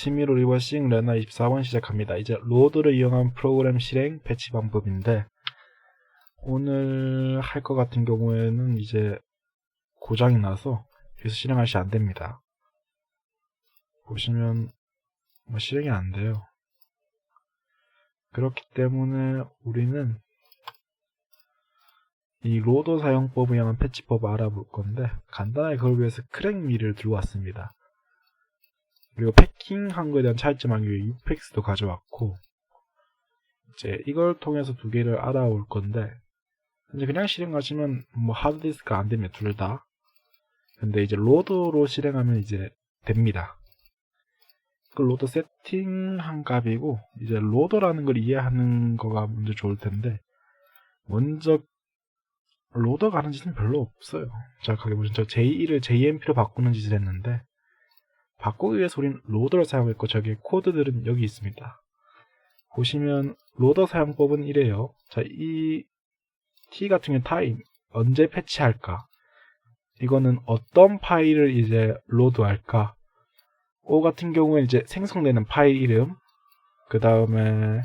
치미로 리버싱 레나 24번 시작합니다. 이제 로드를 이용한 프로그램 실행 배치 방법인데 오늘 할 것 같은 경우에는 이제 고장이 나서 여기서 실행하시 안 됩니다. 보시면 뭐 실행이 안 돼요. 그렇기 때문에 우리는 이 로더 사용법을 향한 패치법을 알아볼 건데 간단하게 그걸 위해서 크랙미를 들고 왔습니다. 그리고 패킹한 거에 대한 차이점 위해 UPX도 가져왔고 이제 이걸 통해서 두 개를 알아올 건데 이제 그냥 실행하시면 뭐 하드디스크가 안 됩니다 둘 다. 근데 이제 로더로 실행하면 이제 됩니다. 그 로더 세팅한 값이고 이제 로더라는 걸 이해하는 거가 먼저 좋을 텐데 먼저 로더가 하는 짓은 별로 없어요. 정확하게 보시면 저 J1을 JMP로 바꾸는 짓을 했는데 바꾸기 위해서 우리는 로더를 사용했고 저기 코드들은 여기 있습니다. 보시면 로더 사용법은 이래요. 자, 이 T 같은 경우 타임 언제 패치할까? 이거는 어떤 파일을 이제 로드할까? O 같은 경우에 이제 생성되는 파일 이름, 그 다음에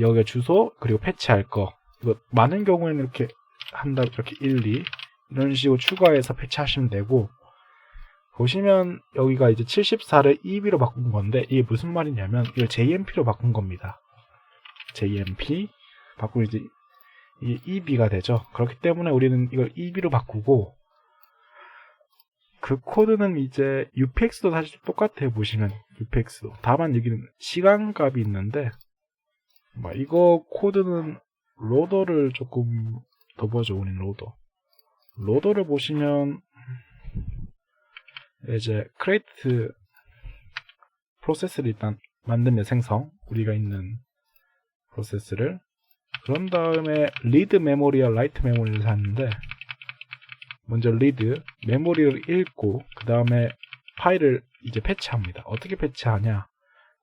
여기 주소 그리고 패치할 거. 이거 많은 경우에는 이렇게 한다 이렇게 1, 2 이런 식으로 추가해서 패치하시면 되고 보시면 여기가 이제 74를 EB로 바꾼 건데 이게 무슨 말이냐면 이걸 JMP로 바꾼 겁니다. JMP 바꾸면 이제 이게 EB가 되죠. 그렇기 때문에 우리는 이걸 EB로 바꾸고 그 코드는 이제 UPX도 사실 똑같아요. 보시면 UPX도 다만 여기는 시간값이 있는데 뭐 이거 코드는 로더를 조금 더 보죠. 우리는 로더 로더를 보시면 이제 크레이트 프로세스를 일단 만들면 생성 우리가 있는 프로세스를 그런 다음에 리드 메모리와 라이트 메모리를 샀는데 먼저 리드 메모리를 읽고 그 다음에 파일을 이제 패치합니다. 어떻게 패치하냐?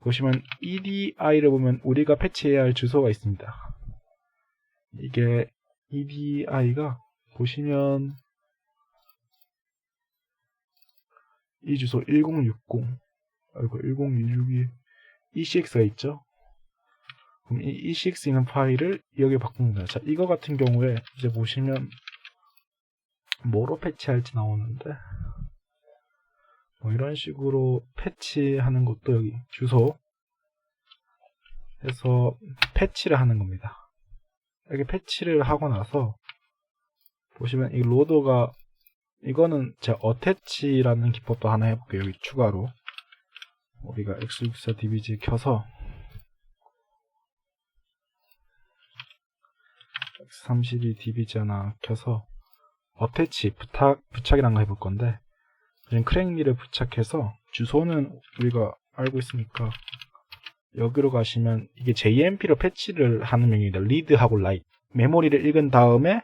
보시면 EDI를 보면 우리가 패치해야 할 주소가 있습니다. 이게 EDI가 보시면 이 주소 1060 아이고 1016이 ECX가 있죠. 그럼 이 ECX 있는 파일을 여기에 바꿉니다. 자, 이거 같은 경우에 이제 보시면 뭐로 패치할지 나오는데 뭐 이런 식으로 패치하는 것도 여기 주소 해서 패치를 하는 겁니다. 이렇게 패치를 하고 나서 보시면 이 로더가 이거는 제가 어태치라는 기법도 하나 해볼게요. 여기 추가로 우리가 x64 dbg 켜서 x32 dbg 하나 켜서 어태치 부탁 부착이라는 거 해볼 건데 지금 크랙미를 부착해서 주소는 우리가 알고 있으니까 여기로 가시면 이게 JMP로 패치를 하는 명령입니다. 리드하고 라이트 메모리를 읽은 다음에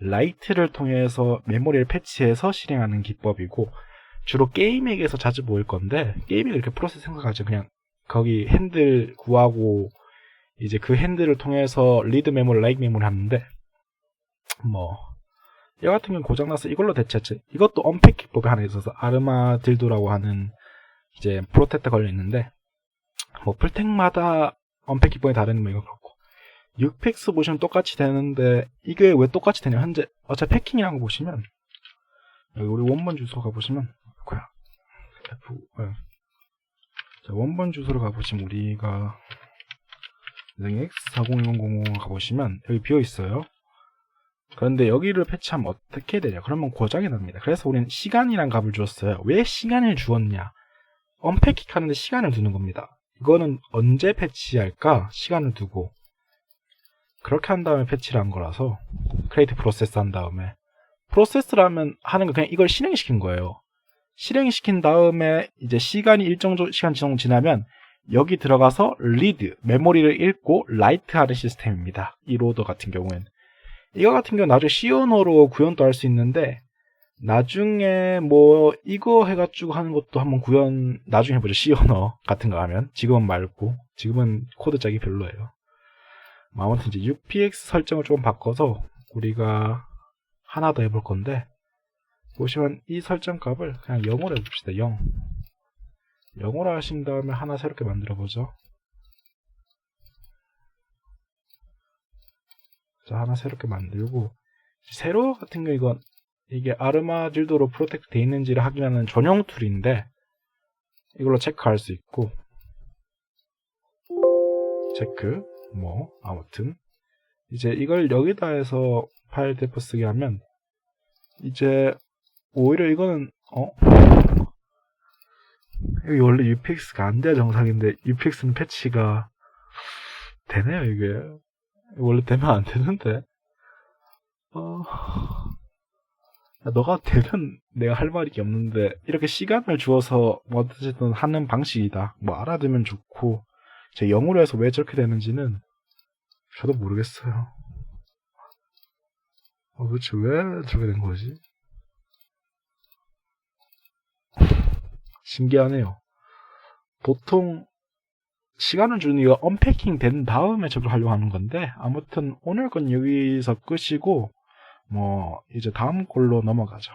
라이트를 통해서 메모리를 패치해서 실행하는 기법이고 주로 게임에게서 자주 보일 건데 게임이 이렇게 프로세스 생각하죠. 그냥 거기 핸들 구하고 이제 그 핸들을 통해서 리드 메모리, 라이트 메모리 하는데 뭐 이거 같은 경우 고장나서 이걸로 대체했죠. 이것도 언팩 기법이 하나 있어서 아르마 딜도라고 하는 이제 프로텍터 걸려 있는데 뭐 풀텍마다 언팩 기법이 다른 뭐 이거 그렇고 6팩스 보시면 똑같이 되는데 이게 왜 똑같이 되냐? 현재 어차피 패킹이라는 거 보시면 여기 우리 원본 주소 가보시면 뭐야. F 네. 자, 원본 주소로 가보시면 우리가 X401000 가보시면 여기 비어 있어요. 그런데 여기를 패치하면 어떻게 되냐? 그러면 고장이 납니다. 그래서 우리는 시간이란 값을 주었어요. 왜 시간을 주었냐? 언패킹 하는데 시간을 두는 겁니다. 이거는 언제 패치할까? 시간을 두고 그렇게 한 다음에 패치를 한 거라서 크레이트 프로세스 한 다음에 프로세스라면 하는 거 그냥 이걸 실행시킨 거예요. 실행시킨 다음에 이제 시간이 일정 시간 정도 지나면 여기 들어가서 리드 메모리를 읽고 라이트 하는 시스템입니다. 이 로더 같은 경우에는 이거 같은 경우 는 나중에 시언어로 구현도 할 수 있는데 나중에 뭐 이거 해가지고 하는 것도 한번 구현 나중에 해보죠 시언어 같은 거 하면 지금은 말고 지금은 코드 짜기 별로예요. 뭐 아무튼 이제 UPX 설정을 조금 바꿔서 우리가 하나 더 해볼 건데 보시면 이 설정 값을 그냥 0으로 해봅시다 0 영어로 하신 다음에 하나 새롭게 만들어 보죠. 자, 하나 새롭게 만들고 세로 같은 거 이건 이게 아르마딜도로 프로텍트 돼 있는지를 확인하는 전용 툴인데 이걸로 체크할 수 있고 체크 뭐 아무튼. 이제 이걸 여기다 해서 파일 대포 쓰게 하면 이제 오히려 이거는 어? 여기 원래 UPX가 안 돼야 정상인데 UPX는 패치가 되네요 이게. 원래 되면 안 되는데. 어. 야, 너가 되면 내가 할 말이 없는데 이렇게 시간을 주어서 뭐 어쨌든 하는 방식이다. 뭐 알아두면 좋고 제 영어로 해서 왜 저렇게 되는지는 저도 모르겠어요 어, 도대체 왜 저렇게 된 거지? 신기하네요. 보통 시간을 주는 이유가 언패킹 된 다음에 저걸 하려고 하는 건데 아무튼 오늘 건 여기서 끝이고 뭐 이제 다음 걸로 넘어가죠.